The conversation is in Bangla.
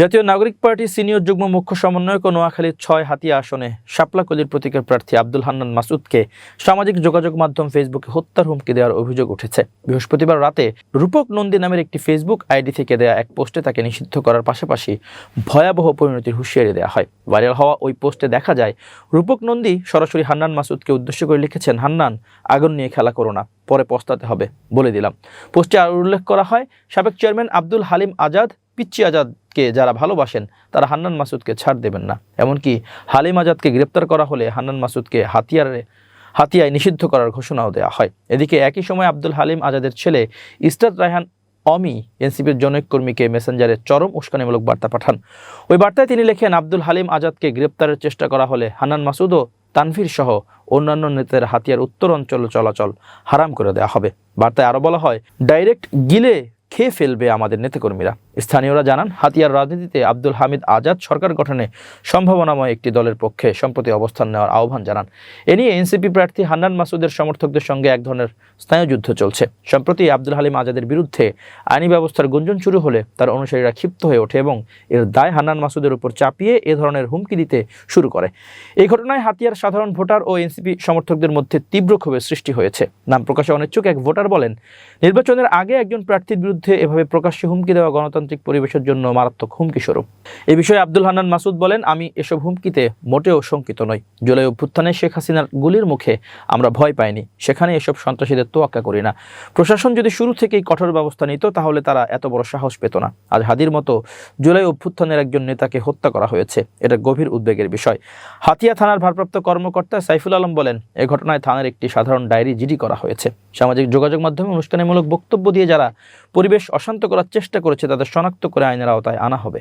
জাতীয় নাগরিক পার্টির সিনিয়র যুগ্ম মুখ্য সমন্বয়ক নোয়াখালীর ছয় হাতিয়া আসনে শাপলাকলির প্রতীকের প্রার্থী আব্দুল হান্নান মাসুদকে সামাজিক যোগাযোগ মাধ্যম ফেসবুকে হত্যার হুমকি দেওয়ার অভিযোগ উঠেছে। বৃহস্পতিবার রাতে রূপক নন্দী নামের একটি ফেসবুক আইডি থেকে দেয়া এক পোস্টে তাকে নিষিদ্ধ করার পাশাপাশি ভয়াবহ পরিণতির হুঁশিয়ারি দেওয়া হয়। ভাইরাল হওয়া ওই পোস্টে দেখা যায়, রূপক নন্দী সরাসরি হান্নান মাসুদকে উদ্দেশ্য করে লিখেছেন, হান্নান, আগুন নিয়ে খেলা করো না, পরে পস্তাতে হবে, বলে দিলাম। পোস্টে আরও উল্লেখ করা হয়, সাবেক চেয়ারম্যান আব্দুল হালিম আজাদ পিচ্চি আজাদকে যারা ভালোবাসেন, তারা হান্নান মাসুদকে ছাড় দেবেন না। এমনকি হালিম আজাদকে গ্রেপ্তার করা হলে হান্নান মাসুদকে হাতিয়ারে, হাতিয়ায় নিষিদ্ধ করার ঘোষণাও দেওয়া হয়। এদিকে একই সময় আব্দুল হালিম আজাদের ছেলে ইস্টার রায়হান অমি এনসিপির জনৈক কর্মীকে মেসেঞ্জারে চরম উস্কানিমূলক বার্তা পাঠান। ওই বার্তায় তিনি লেখেন, আব্দুল হালিম আজাদকে গ্রেপ্তারের চেষ্টা করা হলে হান্নান মাসুদও তানভীর সহ অন্যান্য নেতাদের হাতিয়ার উত্তর অঞ্চল চলাচল হারাম করে দেওয়া হবে। বার্তায় আরও বলা হয়, ডাইরেক্ট গিলে খেয়ে ফেলবে আমাদের নেতাকর্মীরা। স্থানীয়রা জানান, হাতিয়ার রাজনীতিতে আব্দুল হামিদ আজাদ সরকার গঠনে সম্ভাবনাময় একটি দলের পক্ষে সম্প্রতি অবস্থান নেওয়ার আহ্বান জানান। এ নিয়ে এনসিপি প্রার্থী হান্নান মাসুদের সমর্থকদের সঙ্গে এক ধরনের স্নায়ুযুদ্ধ চলছে। সম্প্রতি আব্দুল হালিম আজাদের বিরুদ্ধে আইনি ব্যবস্থার গুঞ্জন শুরু হলে তার অনুসারীরা ক্ষিপ্ত হয়ে ওঠে এবং এর দায় হান্নান মাসুদের উপর চাপিয়ে এ ধরনের হুমকি দিতে শুরু করে। এই ঘটনায় হাতিয়ার সাধারণ ভোটার ও এনসিপি সমর্থকদের মধ্যে তীব্র ক্ষোভের সৃষ্টি হয়েছে। নাম প্রকাশে অনিচ্ছুক এক ভোটার বলেন, নির্বাচনের আগে একজন প্রার্থীর বিরুদ্ধে এভাবে প্রকাশ্যে হুমকি দেওয়া গণতান্ত্রিক পরিবেশের জন্য মারাত্মক হুমকি স্বরূপ। এ বিষয়ে আব্দুল হান্নান মাসুদ বলেন, আমি এসব হুমকিতে মোটেও শঙ্কিত নই। জুলাই অভ্যুত্থানে শেখ হাসিনার গুলির মুখে আমরা ভয় পাইনি। সেখানে এসব সন্ত্রাসীদের তোয়াক্কা করি না। প্রশাসন যদি শুরু থেকেই কঠোর ব্যবস্থা নিত, তাহলে তারা এত বড় সাহস পেত না। আজ হাদির মতো জুলাই অভ্যুত্থানের একজন নেতাকে হত্যা করা হয়েছে। এটা গভীর উদ্বেগের বিষয়। হাতিয়া থানার ভারপ্রাপ্ত কর্মকর্তা সাইফুল আলম বলেন, এ ঘটনায় থানার একটি সাধারণ ডায়েরি জিডি করা হয়েছে। সামাজিক যোগাযোগ মাধ্যমে অনুষ্ঠানমূলক বক্তব্য দিয়ে যারা পরিবেশ অশান্ত করার চেষ্টা করেছে, তাদের শনাক্ত করে আইনের আওতায় আনা হবে।